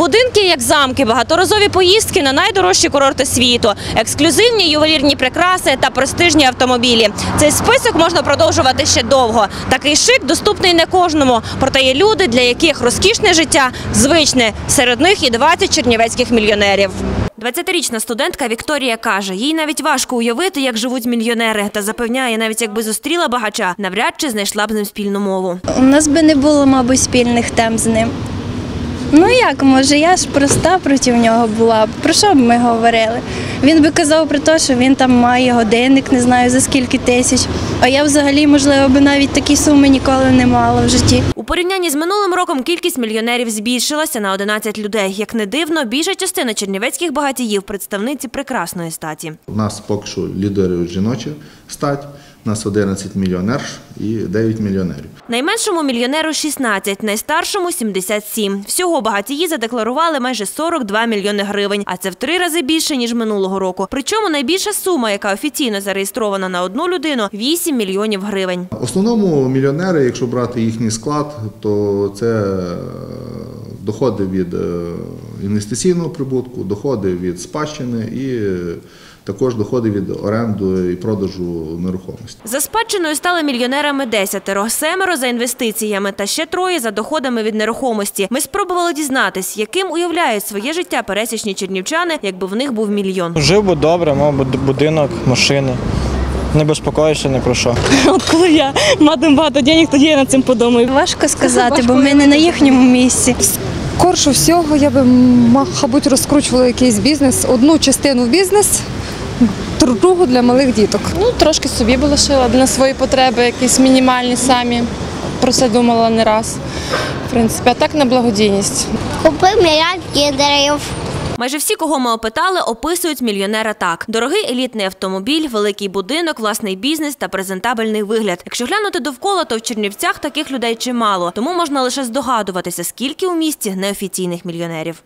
Будинки як замки, багаторазові поїздки на найдорожчі курорти світу, ексклюзивні ювелірні прикраси та престижні автомобілі. Цей список можна продовжувати ще довго. Такий шик доступний не кожному. Проте є люди, для яких розкішне життя звичне. Серед них і 20 чернівецьких мільйонерів. 20-річна студентка Вікторія каже, їй навіть важко уявити, як живуть мільйонери, та запевняє, навіть якби зустріла багача, навряд чи знайшла б з ним спільну мову. У нас би не було, мабуть, спільних тем з ним. Ну як, може, я ж проста проти нього була. Про що б ми говорили? Він би казав про те, що він там має годинник, не знаю за скільки тисяч. А я взагалі, можливо, би навіть такі суми ніколи не мала в житті. У порівнянні з минулим роком кількість мільйонерів збільшилася на 11 людей. Як не дивно, більша частина чернівецьких багатіїв представниці прекрасної статі. У нас поки що лідирує жіноча стать. У нас 11 мільйонерш і 9 мільйонерів. Найменшому мільйонеру 16, найстаршому 77. Всього багатії задекларували майже 42 мільйони гривень, а це в три рази більше ніж минулого року. Причому найбільша сума, яка офіційно зареєстрована на одну людину, 8 мільйонів гривень. В основному мільйонери, якщо брати їхній склад, то це е, доходи від е, інвестиційного прибутку, доходи від спадщини і е, також доходи від оренду і продажу нерухомості. За спадщиною стали мільйонерами десятеро, семеро за інвестиціями та ще троє за доходами від нерухомості. Ми спробували дізнатись, яким уявляють своє життя пересічні чернівчани, якби в них був мільйон. Жив би добре, мав би будинок, машини. Не безпокоюся ні про що. От коли я матиму багато денег, тоді я над цим подумаю. Важко сказати, бо ми не на їхньому місці. Скорше всього я би, мабуть, розкручувала якийсь бізнес, одну частину в бізнес, другу для малих діток. Ну, трошки собі би лишила на свої потреби, якісь мінімальні самі. Про це думала не раз. В принципі, а так на благодійність. Купив мільярд кіндерів. Майже всі, кого ми опитали, описують мільйонера так: дорогий елітний автомобіль, великий будинок, власний бізнес та презентабельний вигляд. Якщо глянути довкола, то в Чернівцях таких людей чимало, тому можна лише здогадуватися, скільки у місті неофіційних мільйонерів.